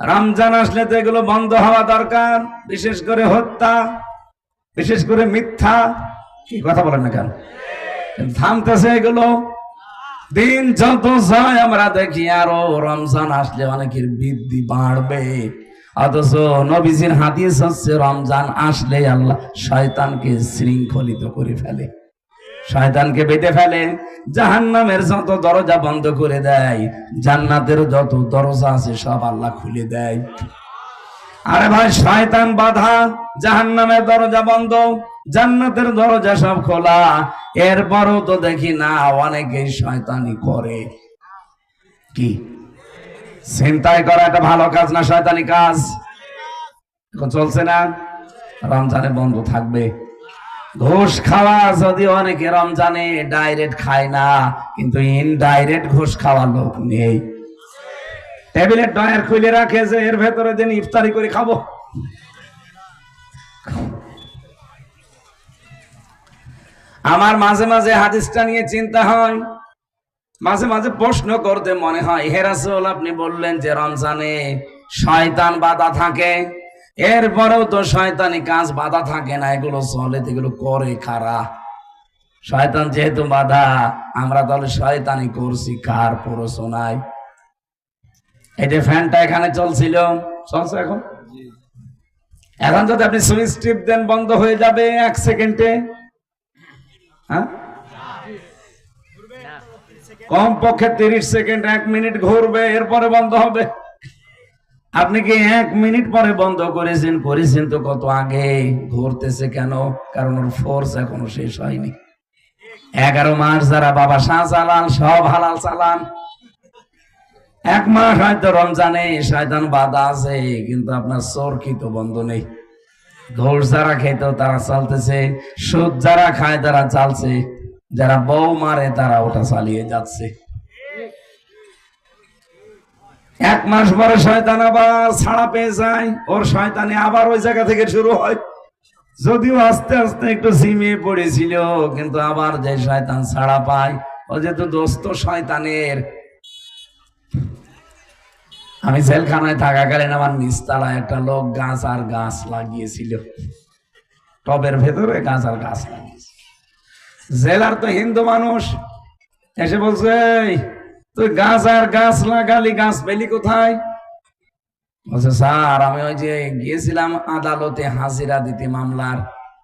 রমজান আসলে তো এগুলো বন্ধ হওয়া দরকার, বিশেষ করে হত্যা, বিশেষ করে মিথ্যা। কি কথা বলেন না কেন? থামতেছে এগুলো। দিন যত যায় আমরা দেখি আরও রমজান আসলে অনেকের বৃদ্ধি বাড়বে। অথচ নবীজির হাদিস হচ্ছে, রমজান আসলে আল্লাহ শয়তানকে শৃঙ্খলিত করে ফেলে। শয়তানকে বেঁধে ফেলে, জাহান্নামের যত দরজা বন্ধ করে দেয়, জান্নাতের যত দরজা আছে সব আল্লাহ খুলে দেয়। আরে ভাই, শয়তান বাধা, জাহান্নামের দরজা বন্ধ, জান্নাতের দরজা সব খোলা। এরপরও তো দেখি না অনেকে শয়তানি করে। কি? চিন্তায় করা একটা ভালো কাজ না শয়তানি কাজ? চলছে না? রমজানে বন্ধ থাকবে। ঘুষ খাওয়া যদি অনেকে রমজানে ডাইরেক্ট খায় না, কিন্তু ইনডাইরেক্ট ঘুষ খাওয়া লোক নেই। টেবিলের ডয়ার খুলে রাখে যে এর ভেতরে দিন ইফতারি করে খাব। আমার মাঝে মাঝে হাদিসটা নিয়ে চিন্তা হয়। মাঝে মাঝে প্রশ্ন করতে মনে হয় হেরাসুল আপনি বললেন যে রমজানে শয়তান বাধা থাকে। এরপরেও তো শয়তানি কাজ বাধা থাকে না এগুলো চলে এগুলো করে খারা শয়তান যেহেতু বাধা আমরা তাহলে শয়তানি করছি কার পড়াশোনায় এই যে ফ্যানটা এখানে চলছিল চলছে এখন? এখন যদি আপনি সুইচ টিপ দেন বন্ধ হয়ে যাবে এক সেকেন্ডে। হ্যাঁ? কম পক্ষে তিরিশ সেকেন্ড এক মিনিট ঘুরবে এরপরে বন্ধ হবে। আপনি কি এক মিনিট পরে বন্ধ করেছেন? করেছেন তো কত আগে। ঘুরতেছে কেন? কারণ ওর ফোর্স এখনও শেষ হয়নি। এগারো মাস যারা বাবা শাহ চালান সব হালাল চালান এক মাস হয়তো রমজানে শয়তান বাধা আছে, কিন্তু আপনার চোরকি তো বন্ধ নেই। ঘোষ যারা খেত, তারা চালতেছে। সুদ যারা খায়, তারা চালছে। যারা বউ মারে, তারা ওটা চালিয়ে যাচ্ছে। এক মাস পরে শয়তান আবার ছাড়া পেয়ে যায়, ওর শয়তানি আবার ওই জায়গা থেকে শুরু হয়। যদিও আস্তে আস্তে একটু ঝিমিয়ে পড়েছিল, কিন্তু আবার যে শয়তান ছাড়া পায়, ও যেহেতু দোস্ত শয়তানের। আমি জেলখানায় থাকাকালীন আমার নিচতলায় একটা লোক গাছ আর গাছ লাগিয়েছিল। টবের ভেতরে গাছ আর গাছ লাগিয়েছিল। জেলার তো হিন্দু মানুষ, এসে বলছে "এই, তুই গাছ আর গাছ লাগালি গাছ পেলি কোথায়? স্যার আমি ওই যে গিয়েছিলাম আদালতে হাজিরা দিতে মামলার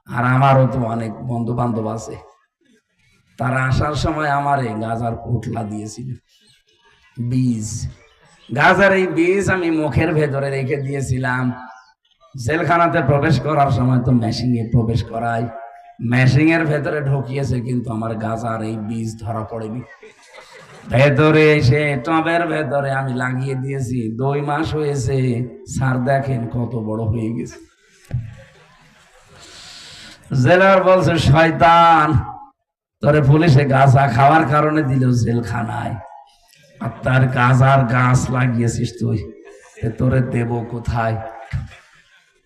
আর আমারও তো অনেক বন্ধু বান্ধব আছে। তারা আসার সময় আমার এই গাজার পুটলা দিয়েছিল। বীজ। গাজার এই বীজ আমি মুখের ভেতরে রেখে দিয়েছিলাম। জেলখানাতে প্রবেশ করার সময় তো মেশিনে প্রবেশ করাই মেশিং এর ভেতরে ঢুকিয়েছে কিন্তু আমার গাজার এই বীজ ধরা পড়েনি। ভেতরে এসে, টবের ভেতরে আমি লাগিয়ে দিয়েছি। দুই মাস হয়েছে, স্যার দেখেন কত বড় হয়ে গেছে। জেলার বলছে, শয়তান, তোরে পুলিশে গাছা খাওয়ার কারণে দিল জেলখানায়। আর তার গাছার গাছ লাগিয়েছিস তুই তোরে দেব কোথায়?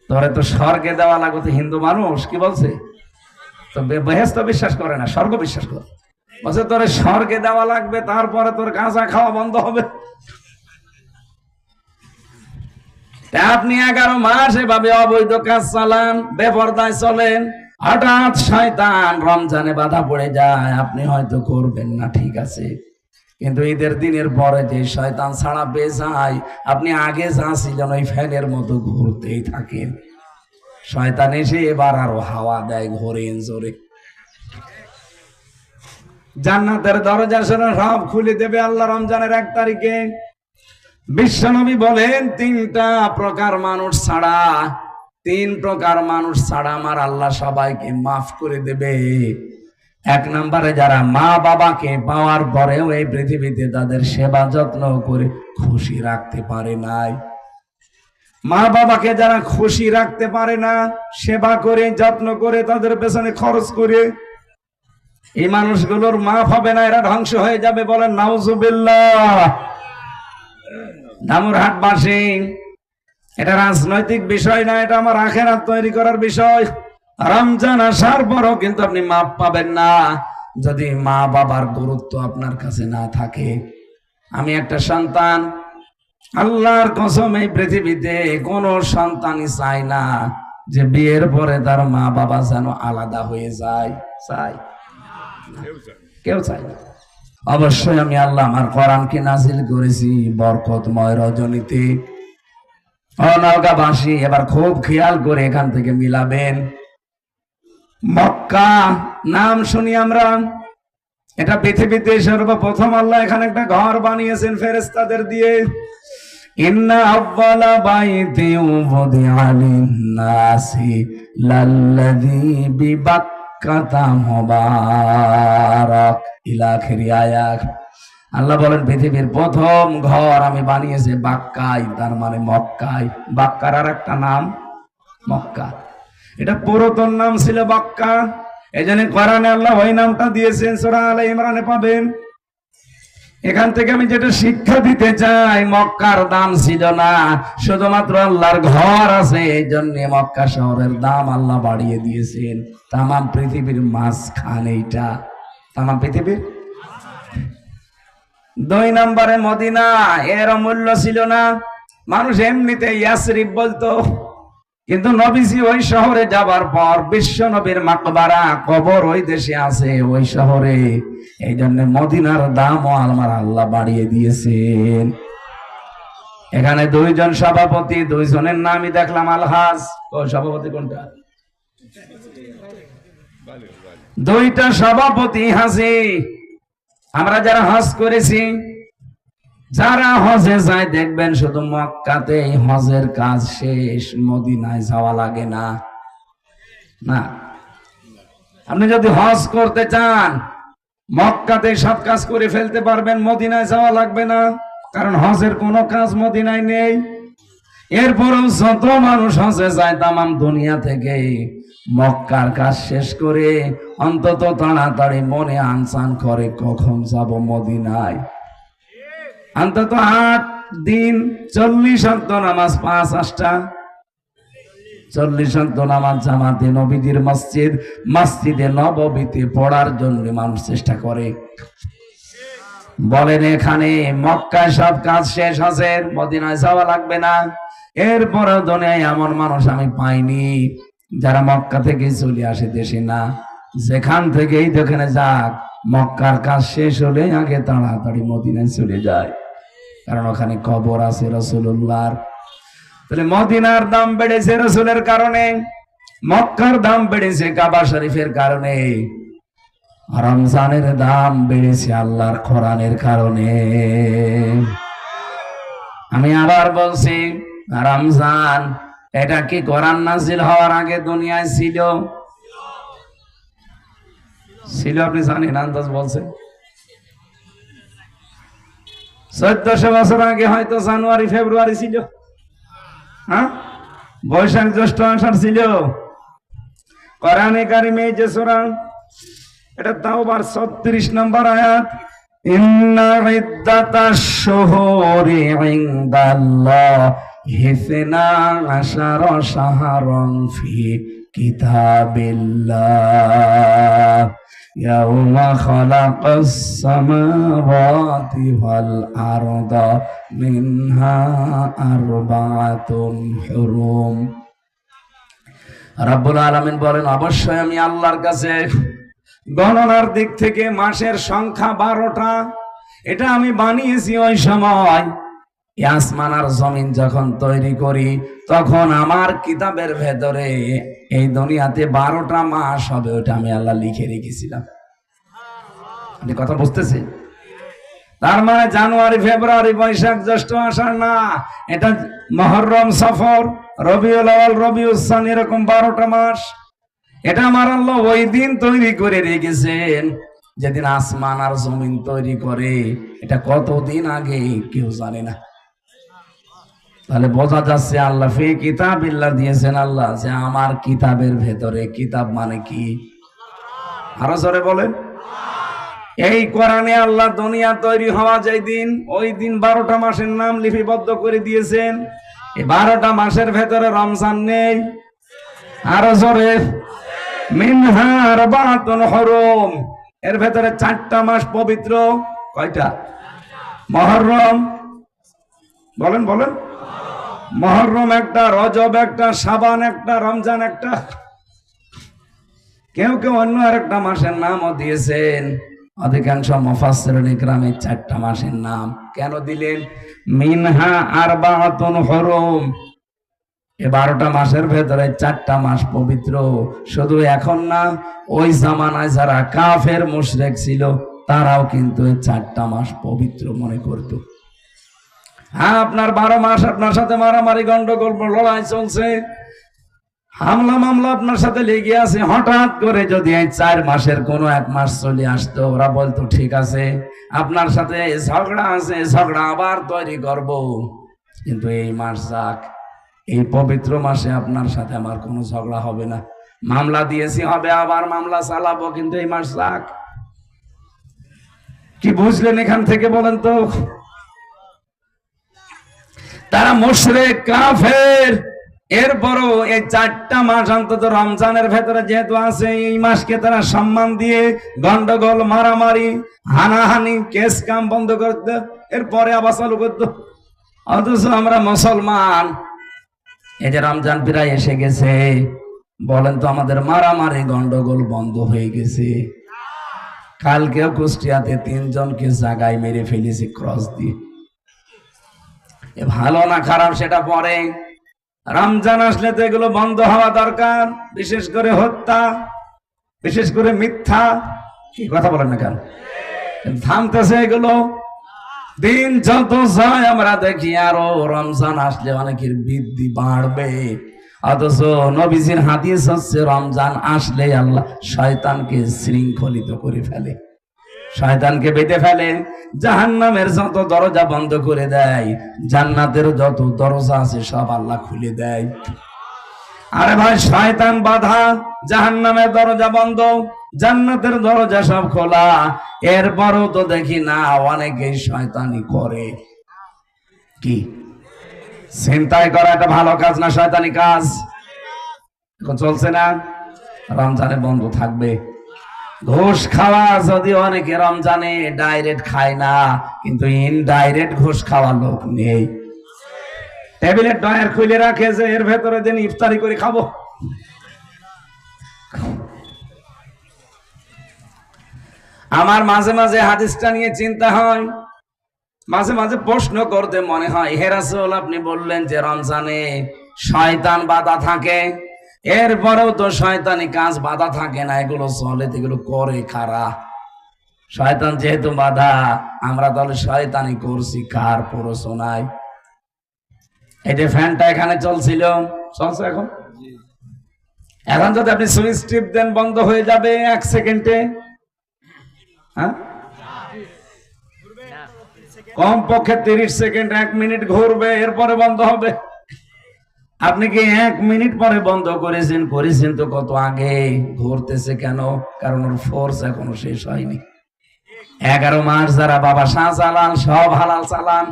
তোরে তো স্বর্গে দেওয়া লাগতো, হিন্দু মানুষ, কি বলছে? তো বেহেস্ত বিশ্বাস করে না, স্বর্গ বিশ্বাস করে। বলছে তোরে স্বর্গে দেওয়া লাগবে, তারপরে তোর গাঁজা খাওয়া বন্ধ হবে। আপনি এগারো মাস এভাবে অবৈধ কাজ চালান, বেপরদায় চলেন, হঠাৎ শয়তান রমজানে বাধা পড়ে যায়, আপনি হয়তো করবেন না, ঠিক আছে। কিন্তু ঈদের দিনের পরে যে শয়তান ছাড়া পেয়ে যায়, আপনি আগে যা ছিলেন ওই ফ্যানের মতো ঘুরতেই থাকেন। শয়তান এসে এবার আরও হাওয়া দেয় ঘোরেন জোরে। জান্নাতের দরজা সব খুলে দেবে আল্লাহ রমজানের এক তারিখে। বিশ্বনবী বলেন, তিনটা প্রকার মানুষ ছাড়া, তিন প্রকার মানুষ ছাড়া আমার আল্লাহ সবাইকে মাফ করে দেবে। এক নম্বরে যারা মা বাবাকে পাওয়ার পরেও এই পৃথিবীতে তাদের সেবা যত্ন করে খুশি রাখতে পারে নাই। মা বাবাকে যারা খুশি রাখতে পারে না, সেবা করে, যত্ন করে তাদের পেছনে খরচ করে এই মানুষগুলোর মাফ হবে না, এরা ধ্বংস হয়ে যাবে বলেন, নাউজুবিল্লাহ। দামুরহাটবাসী এটা রাজনৈতিক বিষয় না, এটা আমার আখেরাত তৈরি করার বিষয়। রমজান আসার পরও কিন্তু আপনি মাপ পাবেন না। যদি মা বাবার গুরুত্ব আপনার কাছে না থাকে। আমি একটা সন্তান, আল্লাহর কসম, এই পৃথিবীতে কোন সন্তানই চায় না যে বিয়ের পরে তার মা বাবা যেন আলাদা হয়ে যায় চাই কেউ চায় না। অবশ্যই আমি আল্লাহ আমার কোরআনকে নাজিল করেছি বরকতময় রজনীতে। অনগাবাসী এবার খুব খেয়াল করে এখান থেকে মিলাবেন। মক্কা, নাম শুনি আমরা। এটা পৃথিবীতে সর্বপ্রথম আল্লাহ এখানে একটা ঘর বানিয়েছেন ফেরেস্তাদের দিয়ে। ইন্না আব্বালা বাইতি উবদিআ লিন-নাসি লাল্লাযী আল্লাহ বলেন, পৃথিবীর প্রথম ঘর আমি বানিয়েছি বাক্কায়, তার মানে মক্কায়। বাক্কার আর একটা নাম, মক্কা। এটা পুরাতন নাম ছিল বাক্কা। এই জন্য কোরআনে আল্লাহ ওই নামটা দিয়েছেন, সোরা আলে ইমরানে পাবেন। এখান থেকে আমি যেটা শিক্ষা দিতে চাই, মক্কার দাম ছিল না। শুধুমাত্র আল্লাহর ঘর আছে এই জন্য মক্কা শহরের দাম আল্লাহ বাড়িয়ে দিয়েছেন। তামাম পৃথিবীর মাঝখান এইটা। তামাম পৃথিবীর? দুই নম্বরে মদিনা, এর মূল্য ছিল না। মানুষ এমনিতে ইয়াসরিফ বলতো কিন্তু নবীজি ওই শহরে যাবার পর বিশ্ব নবীর মাকবারা কবর ওই দেশে আছে, ওই শহরে। এই জন্য মদিনার দামও আমার আল্লাহ বাড়িয়ে দিয়েছেন। এখানে দুইজন সভাপতি, দুইজনের নামই দেখলাম আলহাজ। ও, সভাপতি কোনটা? দুইটা সভাপতি হাসি আমরা যারা হজ করেছি যারা হজে যায় দেখবেন শুধু মক্কাতে হজের কাজ শেষ, মদিনায় যাওয়া লাগে না। না। আপনি যদি হজ করতে চান, মক্কাতে সব কাজ করে ফেলতে পারবেন, মদিনায় যাওয়া লাগবে না। কারণ হজের কোনো কাজ মদিনায় নেই। এরপরও যত মানুষ হজে যায়, তামাম দুনিয়া থেকে মক্কার কাজ শেষ করে অন্তত তাড়াতাড়ি মনে আনসান করে কখন যাব মদিনায়। অন্তত আট দিন চল্লিশ অন্ত নামাজ পাঁচ আটটা চল্লিশ অন্ত নামাজ জামাতে নবীদের মসজিদ, মসজিদে নববীতে পড়ার জন্য মানুষ চেষ্টা করে। বলেন এখানে মক্কায় সব কাজ শেষ আছে, মদিনায় যাওয়া লাগবে না। এরপরে দুনিয়ায় এমন মানুষ আমি পাইনি যারা মক্কা থেকে চলে আসে দেশে না। যেখান থেকেই যেখানে যাক, মক্কার কাজ শেষ হলে আগে তাড়াতাড়ি মদিনায় চলে যায়। কারণ ওখানে কবর আছে রসুল্লাহর তাহলে মদিনার দাম বেড়েছে রসুলের কারণে, মক্কার দাম বেড়েছে কাবা শরীফের কারণে। রমজানের দাম বেড়েছে আল্লাহর কোরআনের কারণে। আমি আবার বলছি, রমজান, এটা কি কোরআন নাজিল হওয়ার আগে দুনিয়ায় ছিল? ছিল আপনি জানেন, আন্দাজ বলছেন? চোদ্দশো বছর আগে হয়তো জানুয়ারি, ফেব্রুয়ারি ছিল। হ্যাঁ? বৈশাখ জ্যৈষ্ঠ আষাঢ় ছিল। কোরআনে কারিমে যে সোরা, এটা তাও বার ছত্রিশ নম্বর আয়াত, ইন্না ইদ্দাতাশ শুহুরি ইনদাল্লাহ হিসনা আশারা শাহরান ফি কিতাবিল্লাহ يوم خلق السماوات والأرض منها أربعة حرم রাব্বুল আলামিন বলেন অবশ্যই আমি আল্লাহর কাছে গণনার দিক থেকে মাসের সংখ্যা বারোটা এটা আমি বানিয়েছি ওই সময় এই আসমান আর জমিন যখন তৈরি করি, তখন আমার কিতাবের ভেতরে এই দুনিয়াতে বারোটা মাস হবে, ওটা আমি আল্লাহ লিখে রেখেছিলাম। আপনি কথা বুঝতেছি তার মানে জানুয়ারি, ফেব্রুয়ারি, বৈশাখ, জ্যৈষ্ঠ আষাঢ় না, এটা মহরম সফর, রবিউল আওয়াল রবিউল সান, এরকম বারোটা মাস। এটা আমার আল্লাহ ওই দিন তৈরি করে রেখেছেন, যেদিন আসমান আর জমিন তৈরি করে, এটা কতদিন আগে কেউ জানে না। তাহলে বোঝা যাচ্ছে আল্লাহ ফি কিতাব ইল্লা দিয়েছেন আল্লাহ যে আমার কিতাবের ভেতরে কিতাব মানে কি? আরও জোরে বলেন। এই কোরআনে আল্লাহ দুনিয়া তৈরি হওয়া যায় দিন, ওই দিন বারোটা মাসের নাম লিপিবদ্ধ করে দিয়েছেন। এই বারোটা মাসের ভেতরে রমজান নেই। আরও জোরে। মিনহার বাতুন হরম। এর ভেতরে চারটা মাস পবিত্র। কয়টা? মহরম। বলেন বলেন। মহরম একটা, রজব একটা, সাবান একটা, রমজান একটা। কেউ কেউ অন্য আরেকটা মাসের নামও দিয়েছেন। অধিকাংশ মফাসসিরিন গ্রামে চারটা মাসের নাম কেন দিলেন? মিনহা আর বাহাতুন হরম। এ বারোটা মাসের ভেতরে চারটা মাস পবিত্র। শুধু এখন না, ওই জামানায় যারা কাফের মুশরেক ছিল, তারাও কিন্তু এই চারটা মাস পবিত্র মনে করত। হ্যাঁ আপনার বারো মাস আপনার সাথে মারামারি, গন্ডগোল, লড়াই চলছে। হামলা, মামলা আপনার সাথে লেগে আছে। হঠাৎ করে যদি এই চার মাসের কোনো এক মাস চলে আসতো, ওরা বলতো, ঠিক আছে, আপনার সাথে ঝগড়া আছে ঝগড়া আবার তৈরি করব। কিন্তু এই মাস যাক, এই পবিত্র মাসে আপনার সাথে আমার কোনো ঝগড়া হবে না। মামলা দিয়েছি, হবে আবার মামলা চালাবো, কিন্তু এই মাস যাক। কি বুঝলেন এখান থেকে বলেন তো? তারা মুশরিক, কাফের। এরপরও এই চারটা মাস অন্তত রমজানের ভেতরে যেহেতু আছে, এই মাসকে তারা সম্মান দিয়ে গন্ডগোল, মারামারি, হানাহানি, কেস কাম বন্ধ করতে, এরপরে আবার চালু করত। অথচ আমরা মুসলমান, এই যে রমজান প্রায় এসে গেছে, বলেন তো আমাদের মারামারি, গন্ডগোল বন্ধ হয়ে গেছে। কালকেও কুষ্টিয়াতে তিনজনকে জাগায় মেরে ফেলেছি, ক্রস দিয়ে। ভালো না খারাপ সেটা পরে। রমজান আসলে তো এগুলো বন্ধ হওয়া দরকার, বিশেষ করে হত্যা, বিশেষ করে মিথ্যা। কি কথা বলেন না কেন? থামতেছে এগুলো। দিন যত যায় আমরা দেখি আরও রমজান আসলে অনেকের বৃদ্ধি বাড়বে। অথচ নবীজির হাদিস হচ্ছে, রমজান আসলে আল্লাহ শয়তানকে শৃঙ্খলিত করে ফেলে। শয়তানকে বেঁধে ফেলে, জাহান্নামের যত দরজা বন্ধ করে দেয়, জান্নাতের যত দরজা আছে সব আল্লাহ খুলে দেয়। আরে ভাই, শয়তান বাধা, জাহান্নামের দরজা বন্ধ, জান্নাতের দরজা সব খোলা। এরপরও তো দেখি না, অনেকেই শয়তানি করে। কি? চিন্তায় করা একটা ভালো কাজ না শয়তানি কাজ? এখন চলছে না? রমজানে বন্ধ থাকবে। ঘুষ খাওয়া যদি অনেকে রমজানে ডাইরেক্ট খায় না, কিন্তু ইনডাইরেক্ট ঘুষ খাওয়া লোক নেই। টেবিলের ডয়ার খুলে রাখে যে এর ভেতরে দিন ইফতারি করে খাব। আমার মাঝে মাঝে হাদিসটা নিয়ে চিন্তা হয়। মাঝে মাঝে প্রশ্ন করতে মনে হয় হেরাসল আপনি বললেন যে রমজানে শয়তান বাধা থাকে। এরপরেও তো শয়তানি কাজ বাধা থাকে না এগুলো চলে এগুলো করে খারা শয়তান যেহেতু বাধা আমরা তাহলে শয়তানি করছি কার পড়াশোনায় এই যে ফ্যানটা এখানে চলছিল চলছে এখন? এখন যদি আপনি সুইচ টিপ দেন বন্ধ হয়ে যাবে এক সেকেন্ডে। হ্যাঁ? কম পক্ষে তিরিশ সেকেন্ড এক মিনিট ঘুরবে এরপরে বন্ধ হবে। আপনি কি এক মিনিট পরে বন্ধ করেছেন? করেছেন তো কত আগে। ঘুরতেছে কেন? কারণ ওর ফোর্স এখনও শেষ হয়নি। এগারো মাস যারা বাবা শাহ চালান সব হালাল চালান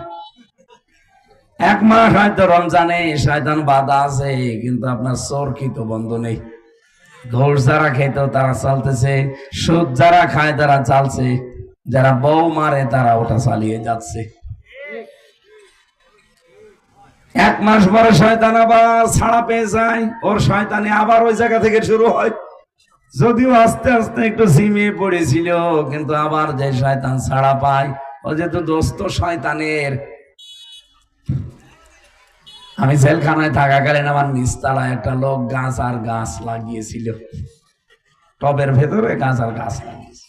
এক মাস হয়তো রমজানে শয়তান বাধা আছে, কিন্তু আপনার চোরকি তো বন্ধ নেই। ঘোষ যারা খেত তারা চালতেছে, সুদ যারা খায় তারা চালছে, যারা বউ মারে তারা ওটা চালিয়ে যাচ্ছে। এক মাস পরে শয়তান আবার ছাড়া পেয়ে যায়, ওর শয়তানি আবার ওই জায়গা থেকে শুরু হয়। যদিও আস্তে আস্তে একটু ঝিমিয়ে পড়েছিল, কিন্তু আবার যে শয়তান ছাড়া পায়, ও যেহেতু দোস্ত শয়তানের। আমি জেলখানায় থাকাকালীন আমার নিচতলায় একটা লোক গাছ আর গাছ লাগিয়েছিল। টবের ভেতরে গাছ আর গাছ লাগিয়েছে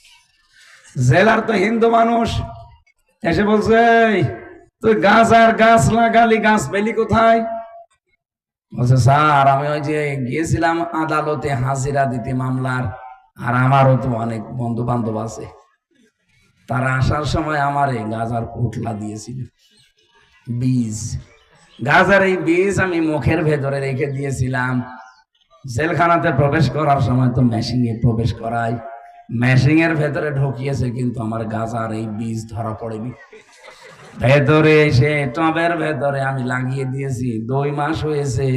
জেলার তো হিন্দু মানুষ, এসে বলছে "এই, তুই গাছ আর গাছ লাগালি গাছ পেলি কোথায়? বলছে স্যার আমি ওই যে গিয়েছিলাম আদালতে হাজিরা দিতে মামলার আর আমারও তো অনেক বন্ধু বান্ধব আছে। তারা আসার সময় আমারে গাজার পোটলা দিয়েছিল। বীজ। গাজার এই বীজ আমি মুখের ভেতরে রেখে দিয়েছিলাম। জেলখানাতে প্রবেশ করার সময় তো মেশিনে প্রবেশ করাই মেশিং এর ভেতরে ঢুকিয়েছে কিন্তু আমার গাজার এই বীজ ধরা পড়েনি। ভেতরে এসে, টবের ভেতরে আমি লাগিয়ে দিয়েছি। দুই মাস হয়েছে,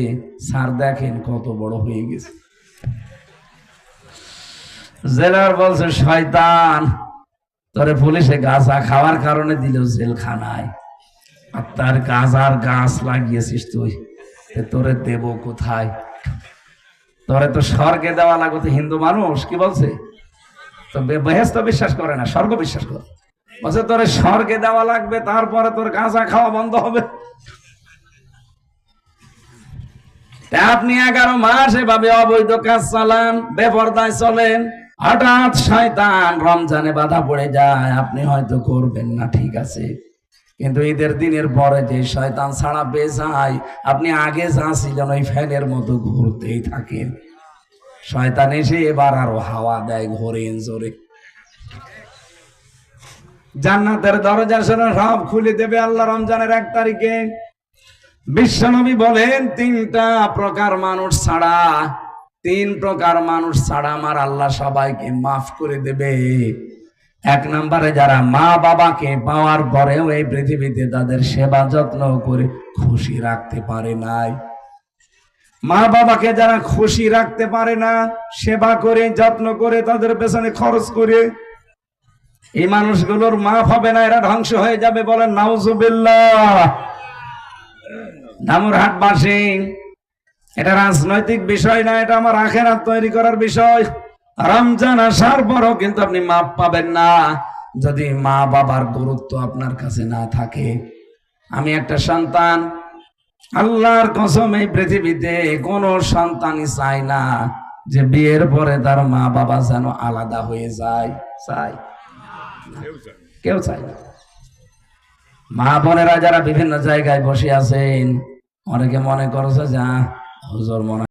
স্যার দেখেন কত বড় হয়ে গেছে। জেলার বলছে, শয়তান, তোরে পুলিশে গাছা খাওয়ার কারণে দিল জেলখানায়। আর তার গাজার গাছ লাগিয়েছিস তুই তোরে দেব কোথায়? তোরে তো স্বর্গে দেওয়া লাগো তো হিন্দু মানুষ, কি বলছে? তো বেহেস্ত বিশ্বাস করে না, স্বর্গ বিশ্বাস করে। বলছে তোরে স্বর্গে দেওয়া লাগবে, তারপরে তোর গাঁজা খাওয়া বন্ধ হবে। আপনি এগারো মাস এভাবে অবৈধ কাজ চালান, বেপরদায় চলেন, হঠাৎ শয়তান রমজানে বাধা পড়ে যায়, আপনি হয়তো করবেন না, ঠিক আছে। কিন্তু ঈদের দিনের পরে যে শয়তান ছাড়া বে যায়, আপনি আগে যা ছিলেন ওই ফ্যানের মতো ঘুরতেই থাকেন। শয়তান এসে এবার আরও হাওয়া দেয় ঘোরেন জোরে। জান্নাতের দরজা সব খুলে দেবে আল্লাহ রমজানের এক তারিখে। বিশ্বনবী বলেন, তিনটা প্রকার মানুষ ছাড়া, তিন প্রকার মানুষ ছাড়া আমার আল্লাহ সবাইকে মাফ করে দেবে। এক নম্বরে যারা মা বাবাকে পাওয়ার পরেও এই পৃথিবীতে তাদের সেবা যত্ন করে খুশি রাখতে পারে নাই। মা বাবাকে যারা খুশি রাখতে পারে না, সেবা করে, যত্ন করে তাদের পেছনে খরচ করে এই মানুষগুলোর মাফ হবে না, এরা ধ্বংস হয়ে যাবে বলেন, নাউজুবিল্লাহ। এটা রাজনৈতিক বিষয় না, এটা আমার আখেরাত তৈরি করার বিষয়। রমজান আসার পরও কিন্তু আপনি মাপ পাবেন না, যদি মা বাবার গুরুত্ব আপনার কাছে না থাকে। আমি একটা সন্তান, আল্লাহর কসম এই পৃথিবীতে কোন সন্তানই চায় না যে বিয়ের পরে তার মা বাবা যেন আলাদা হয়ে যায় চাই কেউ চায় না। মা বোনেরা যারা বিভিন্ন জায়গায় বসে আছেন, অনেকে মনে করছে যা হুজুর মনে